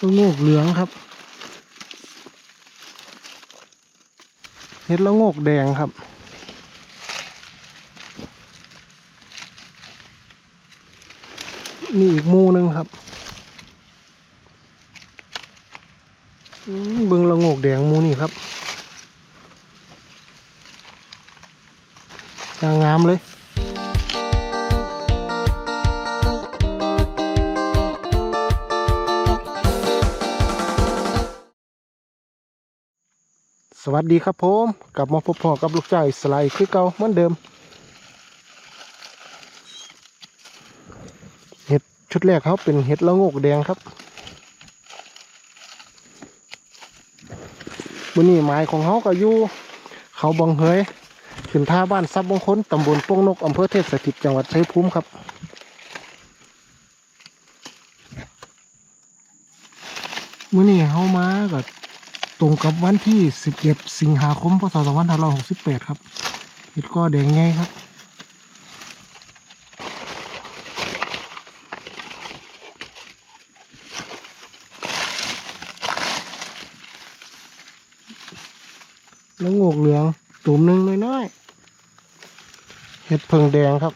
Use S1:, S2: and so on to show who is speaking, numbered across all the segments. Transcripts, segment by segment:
S1: ตัวโงกเหลืองครับ เห็ดละโงกแดงครับ นี่อีกมูหนึงครับเบิ่งละโงกแดงมูนี่ครับงามงามเลย สวัสดีครับผมกลับมาพบพ่อกับลูกชายสไลด์คือเก่าเหมือนเดิมเห็ดชุดแรกเขาเป็นเห็ดละงกแดงครับวันนี้หมายของเขาก็อยู่เขาบังเฮยขึ้นท่าบ้านซับบงคลตำบลโป่งนกอำเภอเทพสถิตจังหวัดชัยภูมิครับมื่อนี้เขามาก็ ตรงกับวันที่ 11 สิงหาคมพศ2568 ครับเห็ดก็แดงไงครับแล้วงอกเหลืองตุ่มหนึ่งน้อยๆเห็ดเพิงแดงครับ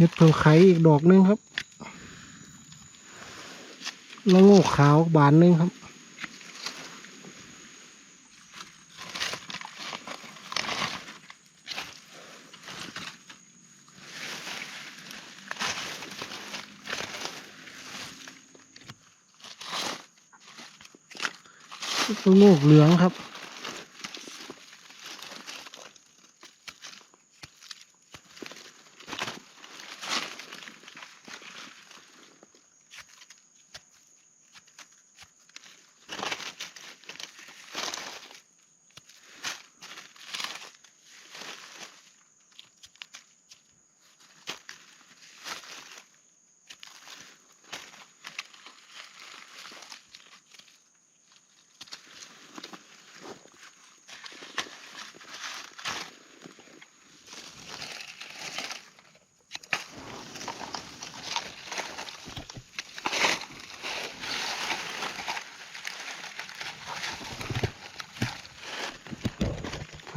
S1: เห็ดเพิงไข่อีกดอกหนึงครับแล้วงกขาวบานหนึงครับตัวโงกเหลืองครับ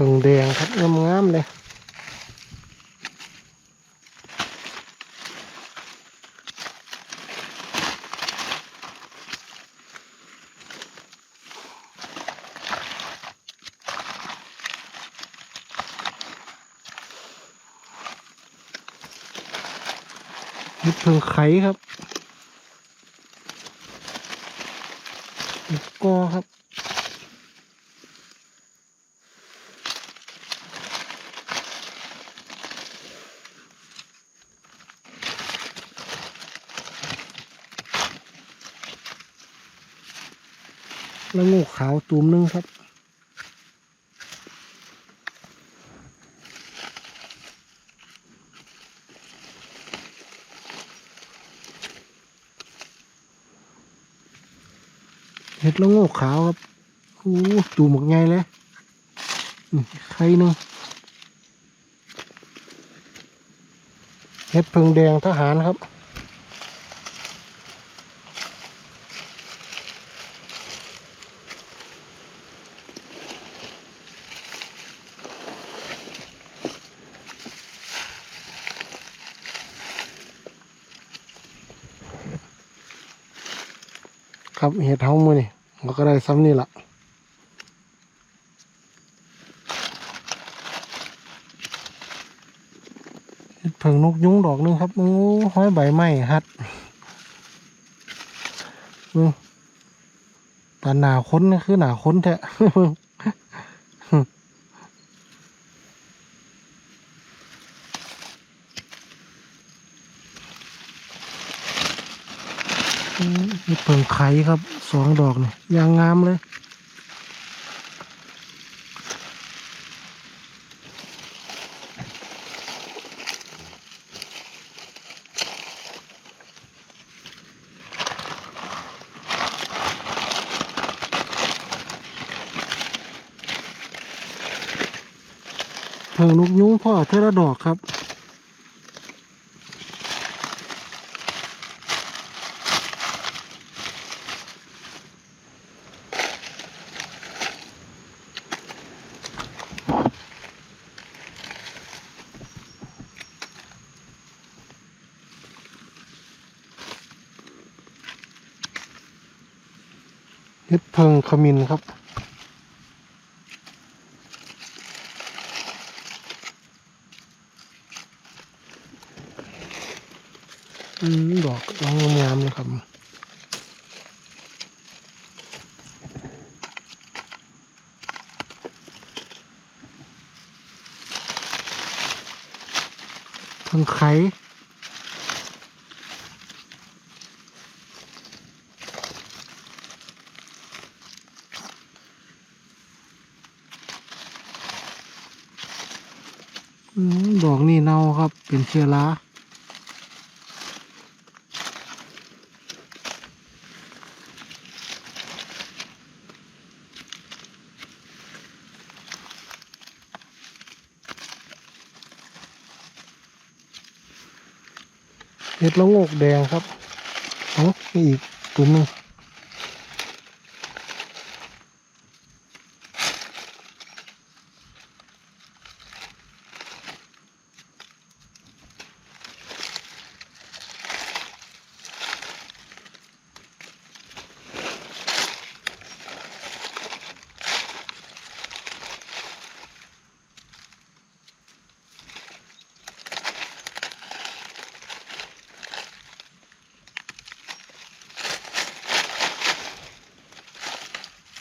S1: พิงแดงครับงามๆเลยเห็ดเพิงไข่ครับเห็ดกอครับ แล้วงูขาว ตูมหนึงครับเห็ดล้วงูขาวครับโอ้ตูมหมกไงเลยไข่หนึ่งเห็ดเพิงแดงทหารครับ ครับเห็ดเฮามือนี่เราก็ได้ซ้ำนี่ละเห็ดเพิงนกยุ้งดอกนึงครับโอ้ห้อยใบไม้ฮัดแต่หนาค้นคือหนาค้นแท้ อืมนี่ เปิงไข่ครับสองดอกนี่ยางงามเลย เพิงลูกยุ้งพ่อเทระดอกครับ ดเพิงขมินครับ อืมดอกน้องงามนะครับเพิ่งไข่ ดอกนี่เน่าครับ เป็นเชื้อราเห็ดละโงกแดงครับ เอานี่อีกตัวหนึง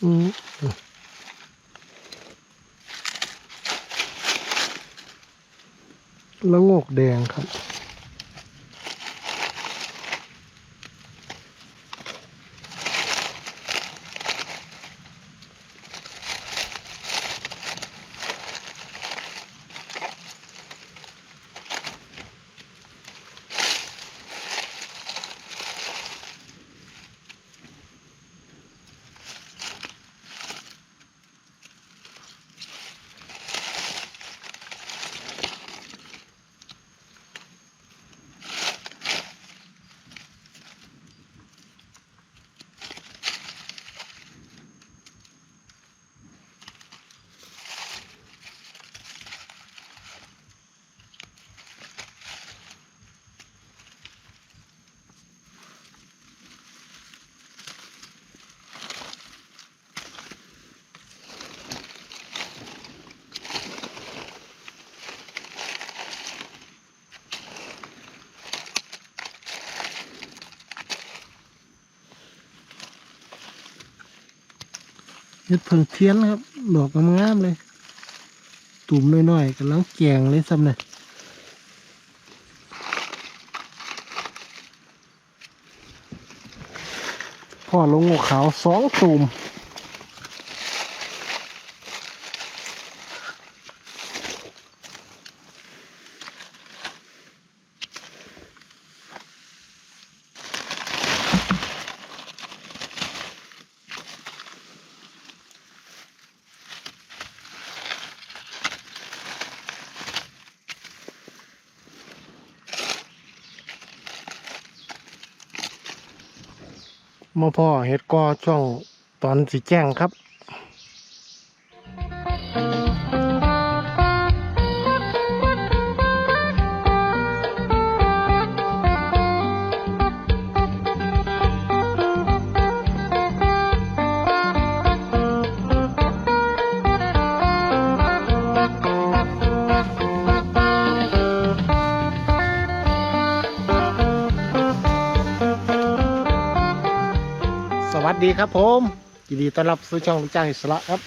S1: ละโงกแดงครับ เห็ดเพิ่งเทียนครับ ดอกงามๆเลย ตุ่มน้อยๆกำลังแกงเลยซ้ำเนี่ยพ่อลงหัวขาวสองตุ่ม มาพ่อเห็ดกอช่วงตอนสีแจ้งครับ ครับผมยินดีต้อนรับสู่ช่องลูกจ้างอิสระครับ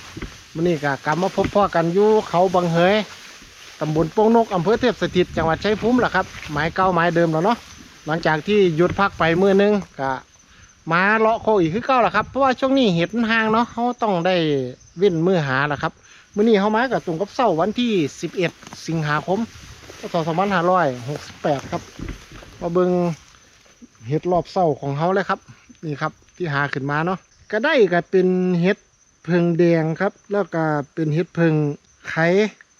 S1: วันนี้ก็กลับมาพบพ่อกันอยู่เขาบางเฮยตำบลโป่งนกอำเภอเทพสถิตจังหวัดชัยภูมิแหละครับหมายเก่าหมายเดิมแล้วเนาะหลังจากที่หยุดพักไปมื้อนึงก็มาเลาะโคอีกคือเก่าแหละครับเพราะว่าช่วงนี้เห็ดมันห่างเนาะเขาต้องได้เว้นมือหาแหละครับมื้อนี้เขามากับตรงกับเสาร์วันที่ 11 สิงหาคมพศ2568ครับมาเบิ่งเห็ดรอบเสาของเขาเลยครับ นี่ครับ ที่หาขึ้นมาเนาะก็ได้ก็เป็นเห็ดเพิงแดงครับ แล้วก็เป็นเห็ดเพิงไข่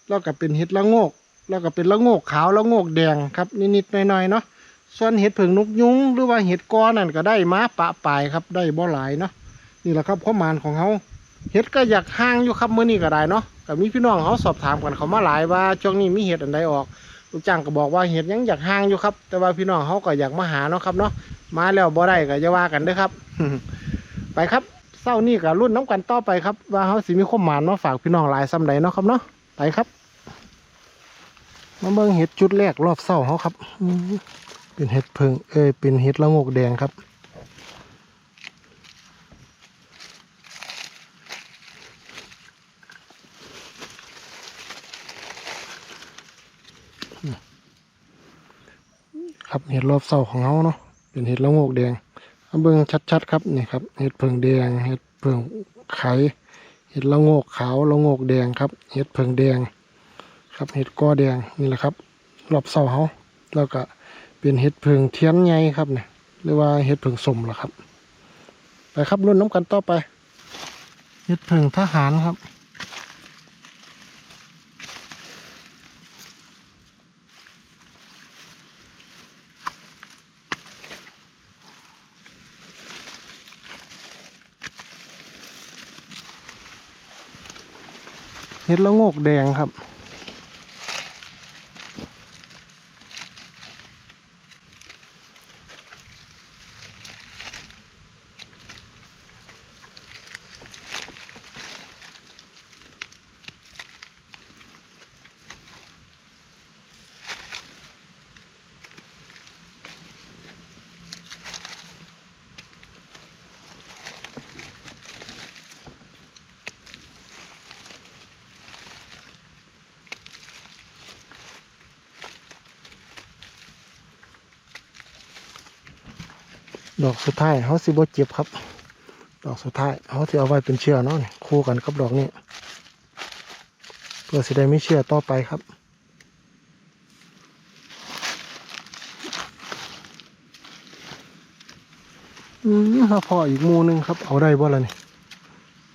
S1: แล้วก็เป็นเห็ดละโงก แล้วก็เป็นละโงกขาวละโงกแดงครับนิดๆหน่อยๆเนาะส่วนเห็ดเพิงนกยุงหรือว่าเห็ดก้อนนั่นก็ได้มาปะปลายครับได้บ่หลายเนาะนี่แหละครับข้อมานของเขาเห็ดก็อยากห่างอยู่ครับเมื้อนี้ก็ได้เนาะก็มีพี่น้องเขาสอบถามกันเขามาหลายว่าช่วงนี้มีเห็ดอันใดออก ลูกจ้างก็บอกว่าเห็ดยังอยากห่างอยู่ครับ แต่ว่าพี่น้องเขาก็อยากมาหาเนาะครับเนาะมาแล้วบ่ได้ก็จะว่ากันเด้อครับ ไปครับเศร้านี่กับรุ่นน้ำกันต่อไปครับ ว่าเขาสิมีข้อมหมานมาฝากพี่น้องหลายซ้ำใดเนาะครับเนาะไปครับมาเบิ่งเห็ดจุดแรกรอบเศร้าเขาครับเป็นเห็ดเพิงเอ้ยเป็นเห็ดละงกแดงครับ ครับเห็ดรอบเสาของเขาเนาะเป็นเห็ดละโงกแดงเอาเบิ่งชัดๆครับนี่ครับเห็ดเพิงแดงเห็ดเพิงไข่เห็ดละโงกขาวละโงกแดงครับเห็ดเพิงแดง ครับเห็ดก้อแดงนี่แหละครับ รอบเสาเขาแล้วก็เป็นเห็ดเพิงเทียนใหญ่ครับเนี่ยหรือว่าเห็ดเพิงสมล่ะครับไปครับรุ่นน้ำกันต่อไปเห็ดเพิงทหารครับ เห็ดละโงกแดงครับ ดอกสุดท้ายเขาสิบเจ็บครับ ดอกสุดท้ายเขาสิเอาไว้เป็นเชื้อเนาะนี่คู่กันกับดอกนี้เพื่อสิได้ไม่เชื้อต่อไปครับอืมถ้าพออีกมูนึงครับ เอาได้บ่ล่ะนี่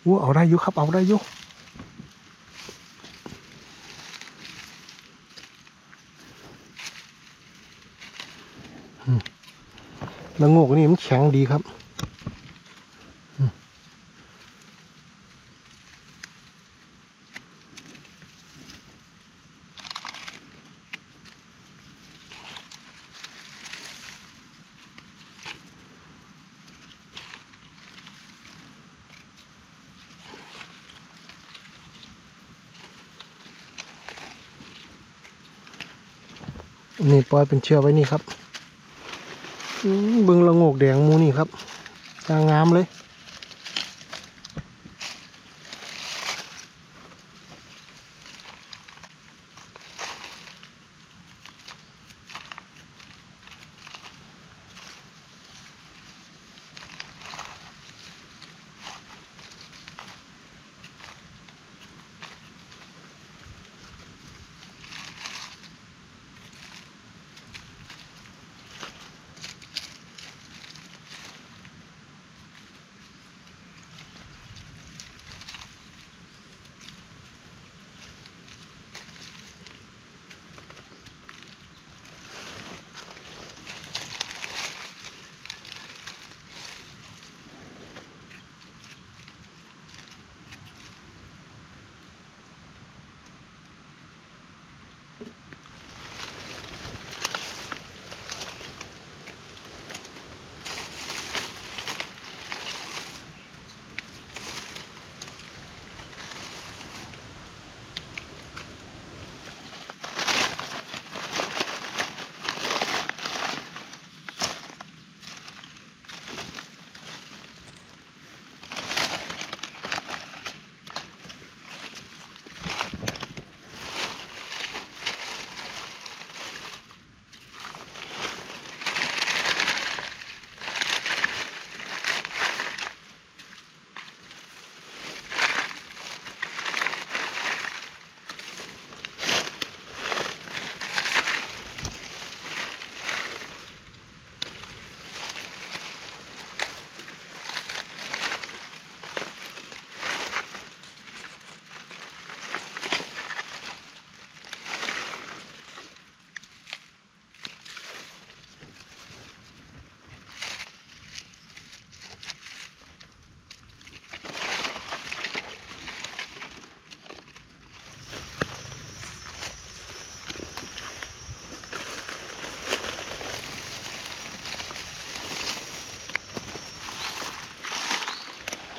S1: อู้เอาได้ยู่ครับ เอาได้ยู่อืมแล้วโงกนี่มันแข็งดีครับนี่ปล่อยเป็นเชื้อไว้นี่ครับ บึงละโงกแดงมูนี่ครับจางงามเลย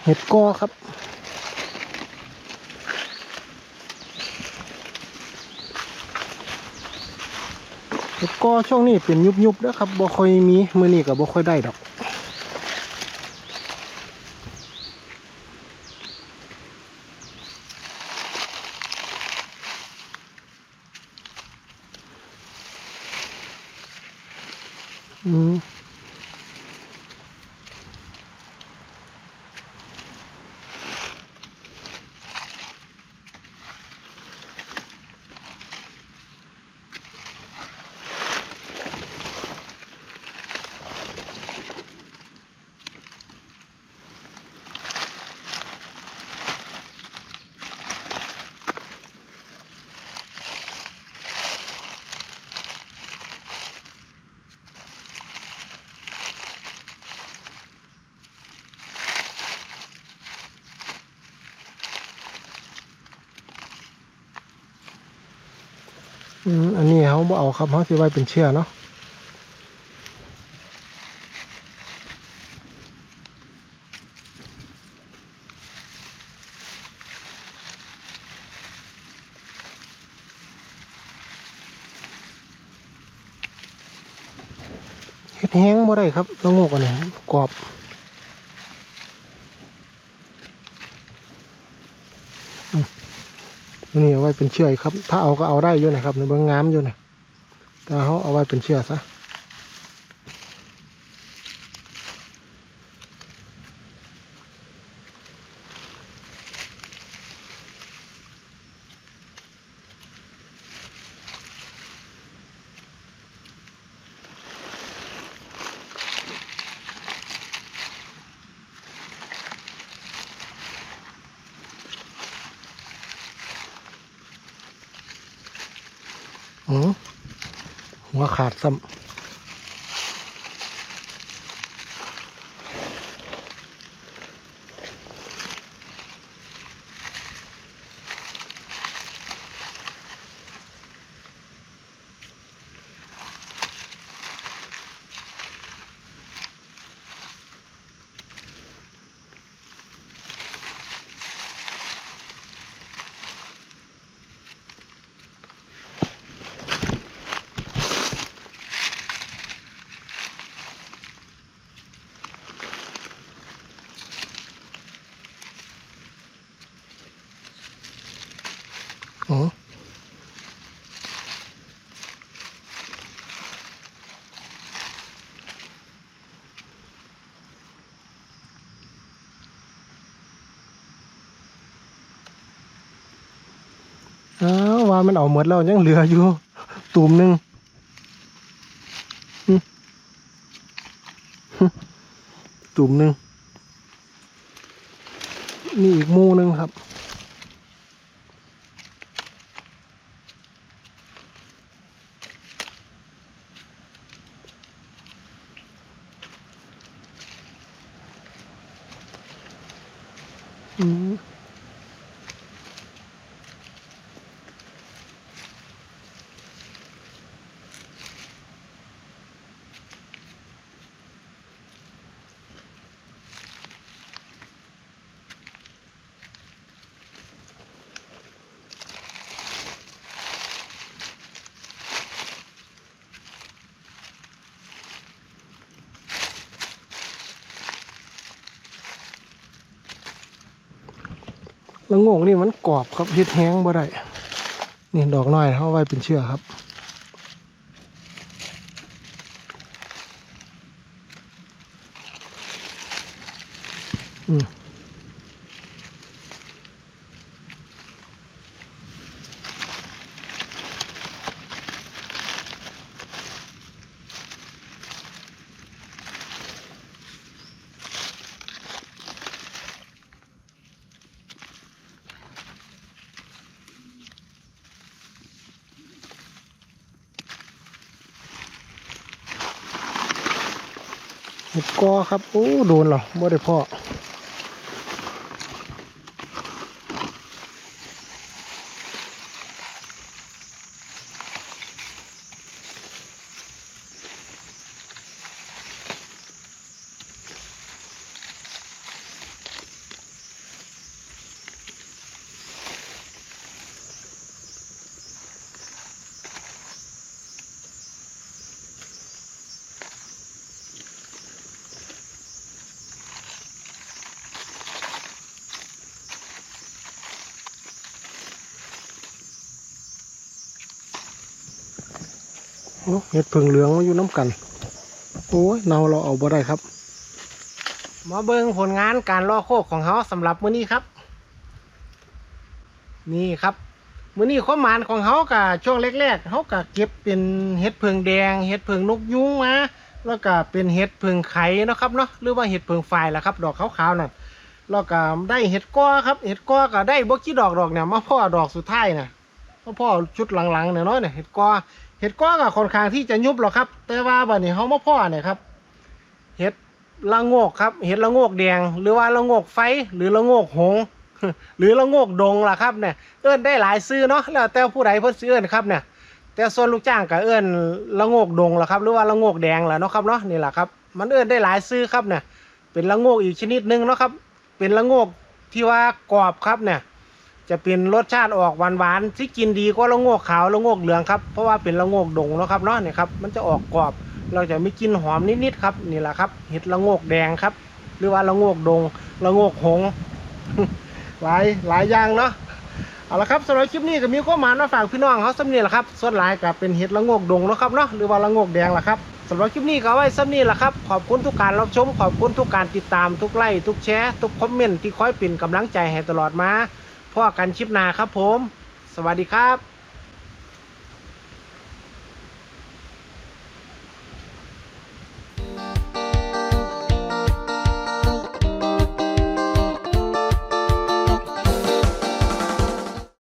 S1: เห็ดกอครับ เห็ดกอช่วงนี้เป็นยุบๆนะครับบ่ค่อยมีมือนี้ก็บ่ค่อยได้ดอก อืม อันนี้เขาบ่เอาครับเขาสิไว้เป็นเชื่อเนาะเฮ็ดแห้งบ่ได้ครับต้องงกอันนี้กรอบอืมอั นี่เอาไว้เป็นเชือกครับ ถ้าเอาก็เอาได้อยู่นะครับในเบื้องงามอยู่นะแต่เขาเอาไว้เป็นเชือกซะ หัวขาดซ้ำ ออ้าวว่ามันเอาหมดแล้วยังเหลืออยู่ตุ่มหนึ่งตุ่มหนึ่งนี่อีกมูหนึ่งครับ อื ล้วงงนี่มันกรอบครับเฮ็ดแห้งบ่ได้นี่ดอกน้อยเขาเอาไว้เป็นเชือครับ อืม เห็ดกอครับ โอ้ โดนเหรอบ่ได้พ่อ เห็ดผึ่งเหลืองมาอยู่น้ำกัน โอ้ยเนาเราเอาบ่ได้ครับ มาเบิ่งผลงานการล่อโคกของเขาสำหรับมื้อนี้ครับ นี่ครับมื้อนี้ความหมานของเขากับช่วงแรกๆเขาก็เก็บเป็นเห็ดเพิงแดง เห็ดเพิงนกยุงมาแล้วก็เป็นเห็ดเพิงไข่นะครับเนาะหรือว่าเห็ดเพิงไฟล่ะครับ ดอกขาวๆนั่นแล้วก็ได้เห็ดก้อครับเห็ดก้อก็ได้บ่กี่ดอกดอกเนี่ยมาพ่อดอกสุดท้ายน่ะมาพ่อชุดหลังๆเนี่ยเนาะเนี่ยเห็ดก้อ เห็ดก้อก็ค่อนข้างที่จะยุบหรอกครับ แต่ว่าบัดนี้เฮามาพ่อเนี่ยครับ เห็ดละโงกครับ เห็ดละโงกแดง หรือว่าละโงกไฟ หรือละโงกหง หรือละโงกดงล่ะครับเนี่ย เอิ้นได้หลายซื้อเนาะ แล้วแต่ผู้ใดเพิ่นสิเอิ้นครับเนี่ย แต่ส่วนลูกจ้างก็เอิ้นละโงกดงล่ะครับ หรือว่าละโงกแดงล่ะเนาะครับเนาะ นี่แหละครับ มันเอิ้นได้หลายซื้อครับเนี่ย เป็นละโงกอีกชนิดหนึ่งเนาะครับ เป็นละโงกที่ว่ากรอบครับเนี่ย จะเป็นรสชาติออกหวานๆที่กินดีกว่าละโงกขาวละโงกเหลืองครับเพราะว่าเป็นละโงกดงนะครับเนาะเนี่ยครับมันจะออกกรอบ เราจะไมีกลิ่นหอมนิดๆครับนี่แหละครับ เห็ดละโงกแดงครับ หรือว่าละโงกดงละโงกหงส์หลายหลายอย่างเนาะเอาละครับสำหรับคลิปนี้ก็มีข้อมูลมาฝากพี่น้องเขาสำเนียแหละครับส่วนหลายก็เป็นเห็ดละโงกดงนะครับเนาะหรือว่าละโงกแดงละครับสำหรับคลิปนี้ก็ไว้สำเนียแหละครับ ขอบคุณทุกการรับชม ขอบคุณทุกการติดตามทุกไลค์ทุกแชร์ ทุกคอมเมนต์ที่คอยเป็นกำลังใจให้ตลอดมา พ่อกันชิปนาครับผม สวัสดีครับ